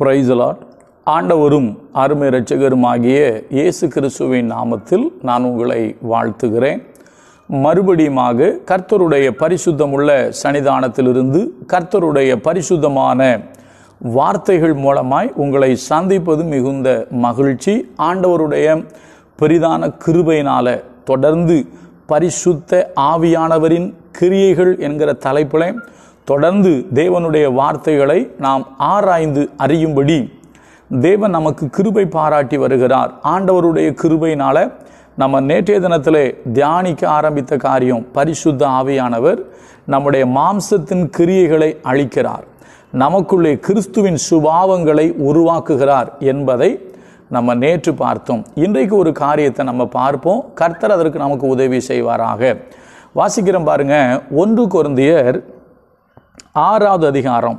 பிரைசலாட் ஆண்டவரும் அருமை இரட்சகருமாகிய இயேசு கிறிஸ்துவின் நாமத்தில் நான் உங்களை வாழ்த்துகிறேன். மறுபடியுமாக கர்த்தருடைய பரிசுத்தமுள்ள சன்னிதானத்திலிருந்து கர்த்தருடைய பரிசுத்தமான வார்த்தைகள் மூலமாய் உங்களை சந்திப்பது மிகுந்த மகிழ்ச்சி. ஆண்டவருடைய பெரிதான கிருபையினால் தொடர்ந்து பரிசுத்த ஆவியானவரின் கிரியைகள் என்கிற தலைப்பில் தொடர்ந்து தேவனுடைய வார்த்தைகளை நாம் ஆராய்ந்து அறியும்படி தேவன் நமக்கு கிருபை பாராட்டி வருகிறார். ஆண்டவருடைய கிருபையினால் நம்ம நேற்றைய தினத்திலே தியானிக்க ஆரம்பித்த காரியம் பரிசுத்த ஆவியானவர் நம்முடைய மாம்சத்தின் கிரியைகளை அழிக்கிறார். நமக்குள்ளே கிறிஸ்துவின் சுபாவங்களை உருவாக்குகிறார் என்பதை நம்ம நேற்று பார்த்தோம். இன்றைக்கு ஒரு காரியத்தை நம்ம பார்ப்போம். கர்த்தர் அதற்கு நமக்கு உதவி செய்வாராக. வாசிக்கிறோம் பாருங்க ஒன்று குருந்தியர் ஆறாவது அதிகாரம்.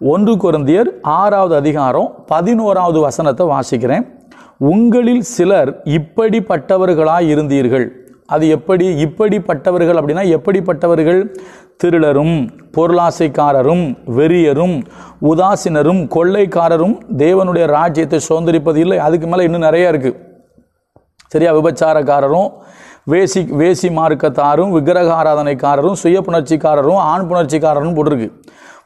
ஒன்று குருந்தியர் ஆறாவது அதிகாரம் பதினோராவது வசனத்தை வாசிக்கிறேன். உங்களில் சிலர் இப்படிப்பட்டவர்களாக இருந்தீர்கள். அது எப்படி? இப்படிப்பட்டவர்கள் அப்படின்னா எப்படிப்பட்டவர்கள்? திருடரும் பொருளாசைக்காரரும் வெறியரும் உதாசீனரும் கொள்ளைக்காரரும் தேவனுடைய ராஜ்யத்தை சுதந்திரிப்பது இல்லை. அதுக்கு மேலே இன்னும் நிறைய இருக்குது சரியா? விபச்சாரக்காரரும் வேசி வேசி மார்க்கத்தாரும் விக்கிரக ஆராதனைக்காரரும் சுய புணர்ச்சிக்காரரும் ஆண் புணர்ச்சிக்காரரும் போட்டிருக்கு.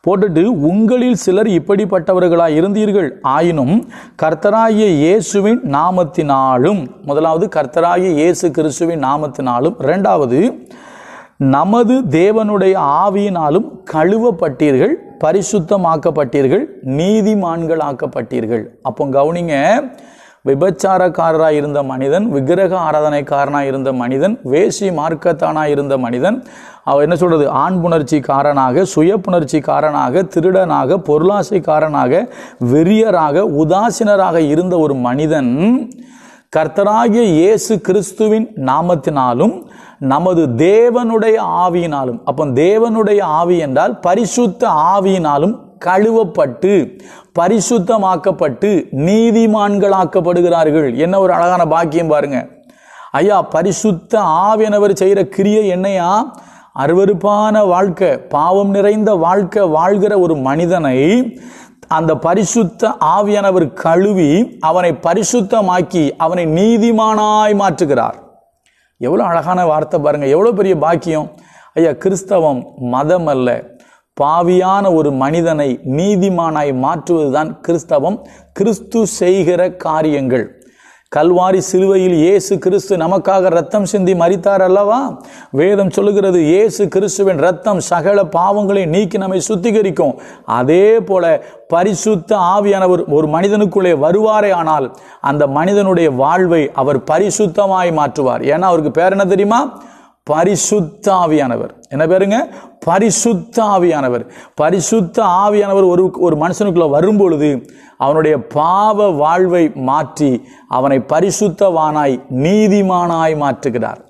போட்டுட்டு உங்களில் சிலர் இப்படிப்பட்டவர்களாக இருந்தீர்கள். ஆயினும் கர்த்தராகிய இயேசுவின் நாமத்தினாலும் முதலாவது கர்த்தராகிய இயேசு கிறிஸ்துவின் நாமத்தினாலும் ரெண்டாவது நமது தேவனுடைய ஆவியினாலும் கழுவப்பட்டீர்கள் பரிசுத்தமாக்கப்பட்டீர்கள் நீதிமான்கள் ஆக்கப்பட்டீர்கள் அப்போ கவுனிங்க விபச்சாரக்காரராக இருந்த மனிதன் விக்கிரக ஆராதனைக்காரனாக இருந்த மனிதன் வேசி மார்க்கத்தானாக இருந்த மனிதன் அவர் என்ன சொல்கிறது ஆண் புணர்ச்சிக்காரனாக சுய புணர்ச்சிக்காரனாக திருடனாக பொருளாசைக்காரனாக வெறியராக உதாசீனராக இருந்த ஒரு மனிதன் கர்த்தராகிய இயேசு கிறிஸ்துவின் நாமத்தினாலும் நமது தேவனுடைய ஆவியினாலும் அப்போ தேவனுடைய ஆவி என்றால் பரிசுத்த ஆவியினாலும் கழுவப்பட்டு பரிசுத்தமாக்கப்பட்டு நீதிமான்களாக்கப்படுகிறார்கள். என்ன ஒரு அழகான பாக்கியம் பாருங்க. ஐயா பரிசுத்த ஆவியனவர் செய்கிற கிரியை என்னையா? அருவருப்பான வாழ்க்கை பாவம் நிறைந்த வாழ்க்கை வாழ்கிற ஒரு மனிதனை அந்த பரிசுத்த ஆவியானவர் கழுவி அவனை பரிசுத்தமாக்கி அவனை நீதிமானாய் மாற்றுகிறார். எவ்வளோ அழகான வார்த்தை பாருங்க. எவ்வளோ பெரிய பாக்கியம். ஐயா கிறிஸ்தவம் மதம் அல்ல. பாவியான ஒரு மனிதனை நீதிமானாய் மாற்றுவதுதான் கிறிஸ்தவம். கிறிஸ்து செய்கிற காரியங்கள். கல்வாரி சிலுவையில் இயேசு கிறிஸ்து நமக்காக ரத்தம் சிந்தி மறித்தார் அல்லவா? வேதம் சொல்லுகிறது இயேசு கிறிஸ்துவின் ரத்தம் சகல பாவங்களை நீக்கி நம்மை சுத்திகரிக்கும். அதே போல பரிசுத்த ஆவியானவர் ஒரு மனிதனுக்குள்ளே வருவாரே ஆனால் அந்த மனிதனுடைய வாழ்வை அவர் பரிசுத்தமாய் மாற்றுவார். ஏன்னா அவருக்கு பேர் என்ன தெரியுமா? பரிசுத்த ஆவியானவர் என்ன பேருங்க? பரிசுத்த ஆவியானவர் பரிசுத்த ஆவியானவர் ஒரு ஒரு மனுஷனுக்குள்ள வரும்பொழுது அவனுடைய பாவ வாழ்வை மாற்றி அவனை பரிசுத்தவானாய் நீதிமானாய் மாற்றுகிறார்.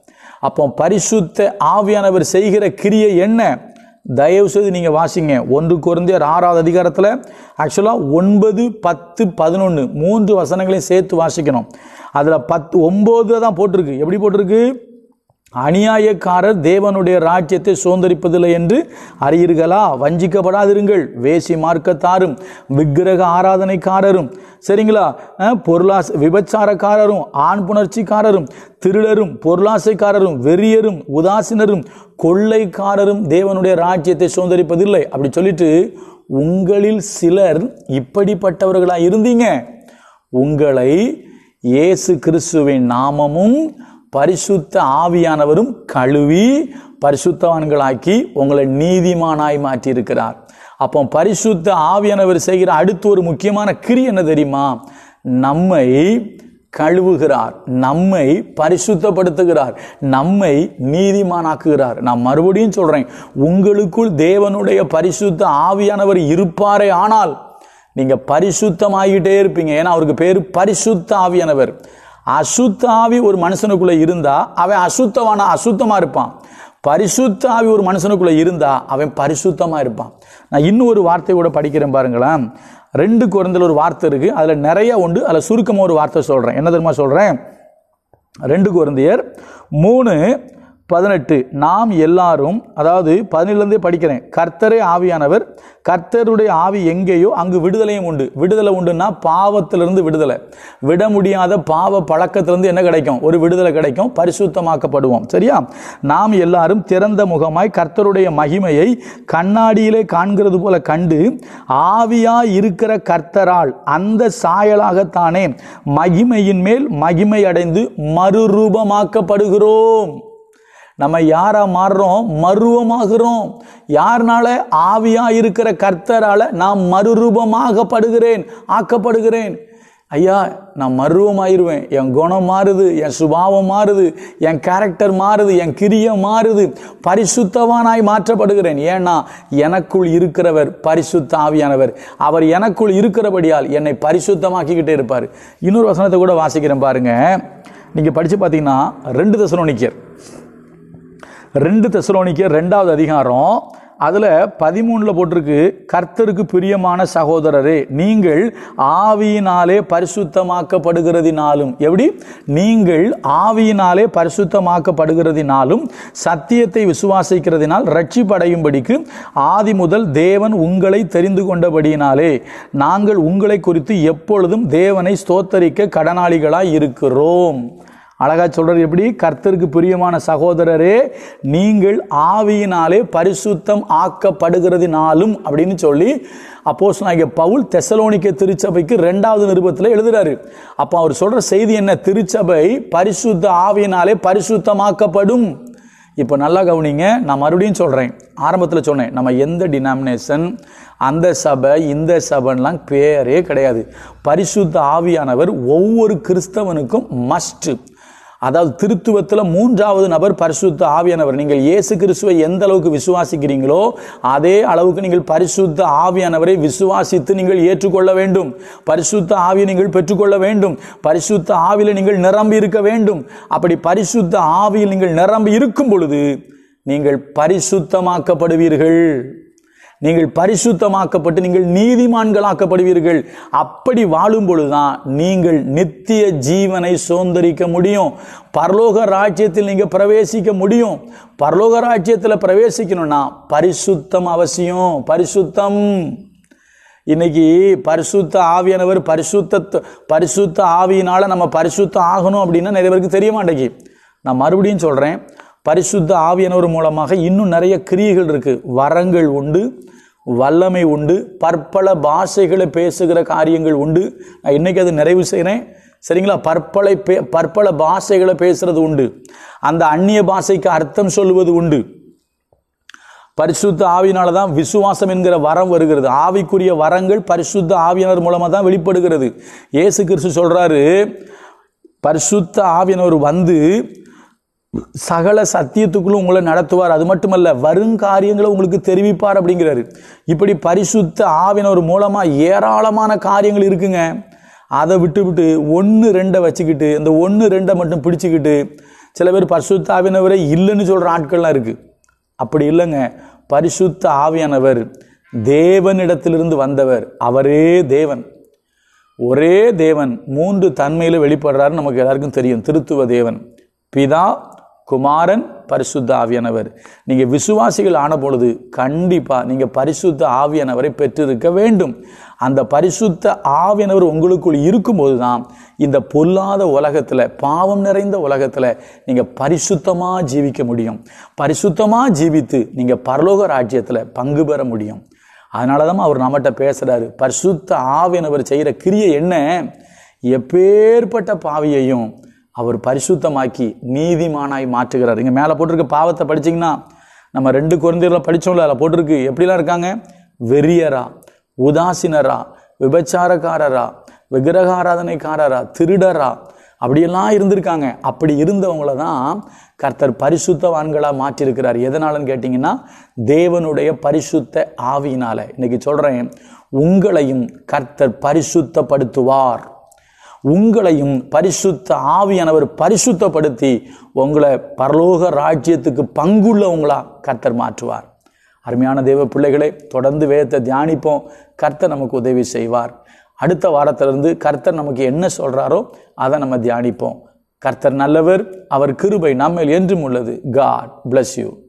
அப்போ பரிசுத்த ஆவியானவர் செய்கிற கிரியை என்ன? தயவு செய்து நீங்கள் வாசிங்க. ஒன்று குறைந்தர் ஆறாவது அதிகாரத்தில் ஆக்சுவலாக ஒன்பது பத்து பதினொன்று மூன்று வசனங்களையும் சேர்த்து வாசிக்கணும். அதில் பத்து ஒம்பது தான் போட்டிருக்கு. எப்படி போட்டிருக்கு? அநியாயக்காரர் தேவனுடைய ராஜ்யத்தை சுதந்திரிப்பதில்லை என்று அறியீர்களா? வஞ்சிக்கப்படாதிருங்கள். வேசி மார்க்கத்தாரும் விக்கிரக ஆராதனைக்காரரும் சரிங்களா? பொருளாச விபச்சாரக்காரரும் ஆண் புணர்ச்சிக்காரரும் திருடரும் பொருளாசைக்காரரும் வெறியரும் உதாசீனரும் கொள்ளைக்காரரும் தேவனுடைய ராஜ்யத்தை சுதந்திரிப்பதில்லை. அப்படி சொல்லிட்டு உங்களில் சிலர் இப்படிப்பட்டவர்களாக இருந்தீங்க உங்களை இயேசு கிறிஸ்துவின் நாமமும் பரிசுத்த ஆவியானவரும் கழுவி பரிசுத்தவான்களாக்கி உங்களை நீதிமானாய் மாற்றியிருக்கிறார். அப்போ பரிசுத்த ஆவியானவர் செய்கிற அடுத்து ஒரு முக்கியமான கிரி என்ன தெரியுமா? நம்மை கழுவுகிறார். நம்மை பரிசுத்தப்படுத்துகிறார். நம்மை நீதிமானாக்குகிறார். நான் மறுபடியும் சொல்கிறேன் உங்களுக்குள் தேவனுடைய பரிசுத்த ஆவியானவர் இருப்பாரே ஆனால் நீங்கள் பரிசுத்தமாகிட்டே இருப்பீங்க. ஏன்னா அவருக்கு பேர் பரிசுத்த ஆவியானவர். அசுத்தாவி ஒரு மனுஷனுக்குள்ள இருந்தா அவன் அசுத்தவான அசுத்தமா இருப்பான். பரிசுத்தாவி ஒரு மனுஷனுக்குள்ள இருந்தா அவன் பரிசுத்தமா இருப்பான். நான் இன்னும் ஒரு வார்த்தை கூட படிக்கிறேன் பாருங்களேன். ரெண்டு குறைந்தல ஒரு வார்த்தை இருக்கு. அதுல நிறைய உண்டு. அதில் சுருக்கமாக ஒரு வார்த்தை சொல்றேன். என்ன தெரியுமா சொல்றேன்? ரெண்டு குழந்தையர் மூணு பதினெட்டு. நாம் எல்லாரும் அதாவது பதினேழுலேருந்தே படிக்கிறேன். கர்த்தரே ஆவியானவர் கர்த்தருடைய ஆவி எங்கேயோ அங்கு விடுதலையும் உண்டு. விடுதலை உண்டுன்னா பாவத்திலிருந்து விடுதலை. விட முடியாத பாவ பழக்கத்திலிருந்து என்ன கிடைக்கும்? ஒரு விடுதலை கிடைக்கும். பரிசுத்தமாக்கப்படுவோம். சரியா? நாம் எல்லாரும் திறந்த முகமாய் கர்த்தருடைய மகிமையை கண்ணாடியிலே காண்கிறது போல கண்டு ஆவியாய் இருக்கிற கர்த்தரால் அந்த சாயலாகத்தானே மகிமையின் மேல் மகிமை அடைந்து மறுரூபமாக்கப்படுகிறோம். நம்ம யாரா மாறுறோம்? மருவமாகிறோம். யாருனால? ஆவியா இருக்கிற கர்த்தரால நான் மறுரூபமாகப்படுகிறேன் ஆக்கப்படுகிறேன். ஐயா நான் மருவமாயிருவேன். என் குணம் மாறுது என் சுபாவம் மாறுது என் கேரக்டர் மாறுது என் கிரிய மாறுது. பரிசுத்தவானாய் மாற்றப்படுகிறேன். ஏன்னா எனக்குள் இருக்கிறவர் பரிசுத்த ஆவியானவர். அவர் எனக்குள் இருக்கிறபடியால் என்னை பரிசுத்தமாக்கிக்கிட்டே இருப்பார். இன்னொரு வசனத்தை கூட வாசிக்கிறேன் பாருங்க. நீங்கள் படித்து பார்த்தீங்கன்னா ரெண்டு தசனம் தசனோனிக்கர் ரெண்டு தெசலோனிக்கர் ரெண்டாவது அதிகாரம். அதில் பதிமூணில் போட்டிருக்கு கர்த்தருக்கு பிரியமான சகோதரரே நீங்கள் ஆவியினாலே பரிசுத்தமாக்கப்படுகிறதினாலும் எப்படி? நீங்கள் ஆவியினாலே பரிசுத்தமாக்கப்படுகிறதினாலும் சத்தியத்தை விசுவாசிக்கிறதினால் ரட்சிப்படையும்படிக்கு ஆதி முதல் தேவன் உங்களை தெரிந்து கொண்டபடியினாலே நாங்கள் உங்களை குறித்து எப்பொழுதும் தேவனை ஸ்தோத்தரிக்க கடனாளிகளாய் இருக்கிறோம். அழகா சொல்கிறார் எப்படி? கர்த்தருக்கு பிரியமான சகோதரரே நீங்கள் ஆவியினாலே பரிசுத்தம் ஆக்கப்படுகிறதுனாலும் அப்படின்னு சொல்லி அப்போஸ் நாயக பவுல் தெசலோனிக்க திருச்சபைக்கு ரெண்டாவது நிருபத்தில் எழுதுறாரு. அப்போ அவர் சொல்ற செய்தி என்ன? திருச்சபை பரிசுத்த ஆவியினாலே பரிசுத்தமாக்கப்படும். இப்போ நல்லா கவனிங்க நான் மறுபடியும் சொல்கிறேன் ஆரம்பத்தில் சொன்னேன் நம்ம எந்த டினாமினேஷன் அந்த சபை இந்த சபைலாம் பேரே கிடையாது. பரிசுத்த ஆவியானவர் ஒவ்வொரு கிறிஸ்தவனுக்கும் மஸ்ட்டு அதாவது திருத்துவத்தில் மூன்றாவது நபர் பரிசுத்த ஆவியானவர். நீங்கள் இயேசு கிறிஸ்துவை எந்த அளவுக்கு விசுவாசிக்கிறீங்களோ அதே அளவுக்கு நீங்கள் பரிசுத்த ஆவியானவரை விசுவாசித்து நீங்கள் ஏற்றுக்கொள்ள வேண்டும். பரிசுத்த ஆவியை நீங்கள் பெற்றுக்கொள்ள வேண்டும். பரிசுத்த ஆவியில் நீங்கள் நிரம்பி இருக்க வேண்டும். அப்படி பரிசுத்த ஆவியில் நீங்கள் நிரம்பி இருக்கும் பொழுது நீங்கள் பரிசுத்தமாக்கப்படுவீர்கள். நீங்கள் பரிசுத்தமாக்கப்பட்டு நீங்கள் நீதிமான்களாக்கப்படுவீர்கள். அப்படி வாழும் பொழுதுதான் நீங்கள் நித்திய ஜீவனை சுதந்திரிக்க முடியும். பரலோக ராஜ்யத்தில் நீங்கள் பிரவேசிக்க முடியும். பரலோக ராஜ்யத்தில் பிரவேசிக்கணும்னா பரிசுத்தம் அவசியம். பரிசுத்தம். இன்னைக்கு பரிசுத்த ஆவியானவர் பரிசுத்த பரிசுத்த ஆவியினால் நம்ம பரிசுத்தம் ஆகணும் அப்படின்னா நிறைய பேருக்கு தெரிய மாட்டேங்கி நான் மறுபடியும் சொல்கிறேன் பரிசுத்த ஆவியனவர் மூலமாக இன்னும் நிறைய கிரியைகள் இருக்குது வரங்கள் உண்டு வல்லமை உண்டு பற்பல பாஷைகளை பேசுகிற காரியங்கள் உண்டு. நான் இன்றைக்கி அது நிறைவு செய்கிறேன் சரிங்களா? பற்பலை பே பற்பல பாஷைகளை பேசுகிறது உண்டு. அந்த அந்நிய பாஷைக்கு அர்த்தம் சொல்லுவது உண்டு. பரிசுத்த ஆவியினால தான் விசுவாசம் என்கிற வரம் வருகிறது. ஆவிக்குரிய வரங்கள் பரிசுத்த ஆவியினர் மூலமாக தான் வெளிப்படுகிறது. இயேசு கிறிஸ்து சொல்கிறாரு பரிசுத்த ஆவியினர் வந்து சகல சத்தியத்துக்குள்ள உங்களை நடத்துவார். அது மட்டுமல்ல வருங்காரியங்களை உங்களுக்கு தெரிவிப்பார் அப்படிங்கிறாரு. இப்படி பரிசுத்த ஆவினவர் மூலமாக ஏராளமான காரியங்கள் இருக்குங்க. அதை விட்டு விட்டு ஒன்று ரெண்டை வச்சுக்கிட்டு இந்த ஒன்று ரெண்டை மட்டும் பிடிச்சிக்கிட்டு சில பேர் பரிசுத்த ஆவியானவரே இல்லைன்னு சொல்கிற ஆட்கள்லாம் இருக்குது அப்படி இல்லைங்க. பரிசுத்த ஆவியானவர் தேவனிடத்திலிருந்து வந்தவர். அவரே தேவன். ஒரே தேவன் மூன்று தன்மையில் வெளிப்படுறாரு நமக்கு எல்லாருக்கும் தெரியும். திருத்துவ தேவன். பிதா குமாரன் பரிசுத்த ஆவியானவர். நீங்கள் விசுவாசிகள் ஆன பொழுது கண்டிப்பாக நீங்கள் பரிசுத்த ஆவியானவரை பெற்றிருக்க வேண்டும். அந்த பரிசுத்த ஆவியானவர் உங்களுக்குள் இருக்கும்போது தான் இந்த பொல்லாத உலகத்தில் பாவம் நிறைந்த உலகத்தில் நீங்கள் பரிசுத்தமாக ஜீவிக்க முடியும். பரிசுத்தமாக ஜீவித்து நீங்கள் பரலோக ராஜ்யத்தில் பங்கு பெற முடியும். அதனால தான் அவர் நம்மகிட்ட பேசுகிறாரு பரிசுத்த ஆவியானவர் செய்கிற கிரியை என்ன? எப்பேற்பட்ட பாவியையும் அவர் பரிசுத்தமாக்கி நீதிமானாய் மாற்றுகிறார். இங்கே மேலே போட்டிருக்க பாவத்தை படிச்சீங்கன்னா நம்ம ரெண்டு குழந்தைகள படித்தோம்ல அதில் போட்டிருக்கு. எப்படிலாம் இருக்காங்க? வெறியரா உதாசீனரா விபச்சாரக்காரரா விக்கிரகாராதனைக்காரரா திருடரா அப்படியெல்லாம் இருந்திருக்காங்க. அப்படி இருந்தவங்கள தான் கர்த்தர் பரிசுத்தவான்களாக மாற்றிருக்கிறார் எதனாலன்னு கேட்டிங்கன்னா தேவனுடைய பரிசுத்த ஆவியினால். இன்றைக்கி சொல்கிறேன் உங்களையும் கர்த்தர் பரிசுத்தப்படுத்துவார். உங்களையும் பரிசுத்த ஆவியானவர் பரிசுத்தப்படுத்தி உங்களை பரலோக ராஜ்யத்துக்கு பங்குள்ளவங்களா கர்த்தர் மாற்றுவார். அருமையான தேவ பிள்ளைகளை தொடர்ந்து வேதத்தை தியானிப்போம். கர்த்தர் நமக்கு உதவி செய்வார். அடுத்த வாரத்திலிருந்து கர்த்தர் நமக்கு என்ன சொல்கிறாரோ அதை நம்ம தியானிப்போம். கர்த்தர் நல்லவர் அவர் கிருபை நம்மில் என்றும் உள்ளது. God bless you